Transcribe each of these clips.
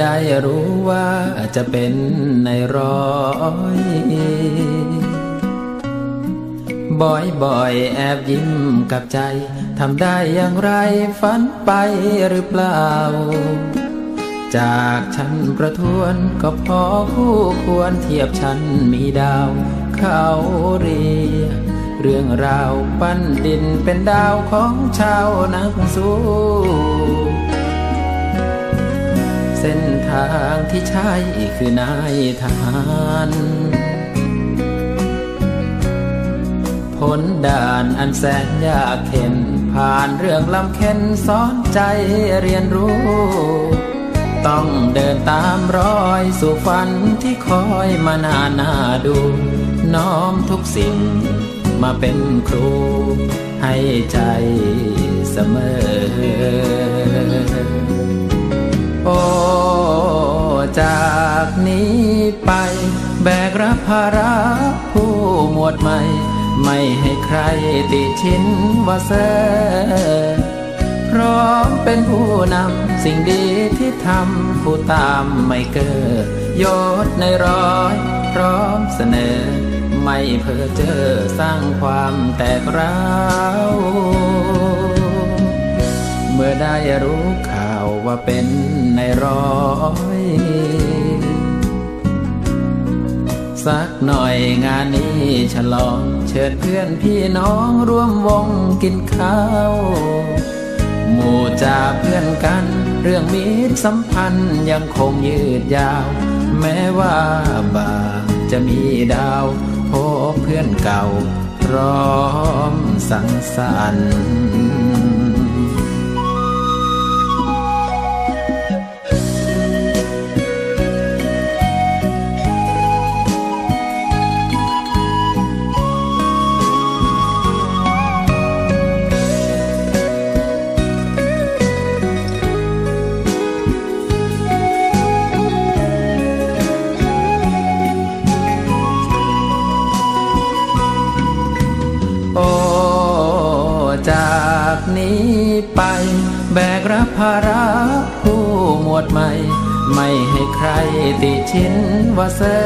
ได้รู้ว่าจะเป็นในร้อยบ่อยบ่อยๆแอบยิ้มกับใจ ทำได้อย่างไรฝันไปหรือเปล่า จากฉันประทวนก็พอคู่ควรเทียบฉันมีดาว เขาเรียเรื่องราวปั้นดินเป็นดาวของชาวนักสู้างที่ใช่คือนายทหารพ้นด่านอันแสนยากเข็น ผ่านเรื่องลำเค็นสอนใจเรียนรู้ ต้องเดินตามรอยสู่ฝันที่คอยมานานนาดู น้อมทุกสิ่งมาเป็นครู ให้ใจเสมอ โอ้ จากนี้ไป แบกรับภาระผู้หมวดใหม่ ไม่ให้ใครติชินว่าเซอพร้อมเป็นผู้นำสิ่งดีที่ทำผู้ตามไม่เกิดยศในร้อย พร้อมเสนอ ไม่เพ้อเจอสร้างความแตกร้าวเมื่อได้รู้ข่าวว่าเป็นในร้อย สักหน่อยงานนี้ฉลอง เชิญเพื่อนพี่น้องร่วมวงกินข้าวหมู่จ่าเพื่อนกัน เรื่องมิตรสัมพันธ์ยังคงยืดยาว แม้ว่าบ่าจะมีดาวพบเพื่อนเก่า พร้อมสังสรรค์ จากนี้ไป แบกรับภาระผู้หมวดใหม่ ไม่ให้ใครติชินว่าเซอ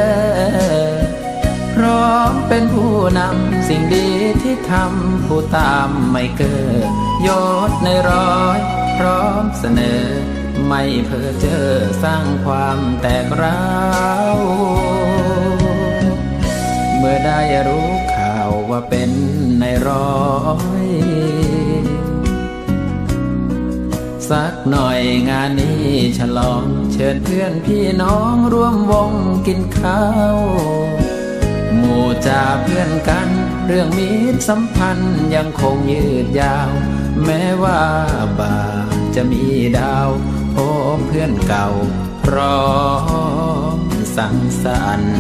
พร้อมเป็นผู้นำสิ่งดีที่ทำผู้ตามไม่เกิดยศในร้อย พร้อมเสนอ ไม่เพ้อเจอสร้างความแตกร้าวเมื่อได้รู้ข่าวว่าเป็นในร้อย สักหน่อยงานนี้ฉลอง เชิญเพื่อนพี่น้องร่วมวงกินข้าวหมู่จ่าเพื่อนกัน เรื่องมิตรสัมพันธ์ยังคงยืดยาว แม้ว่าบ่าจะมีดาวพบเพื่อนเก่าพร้อมสังสรรค์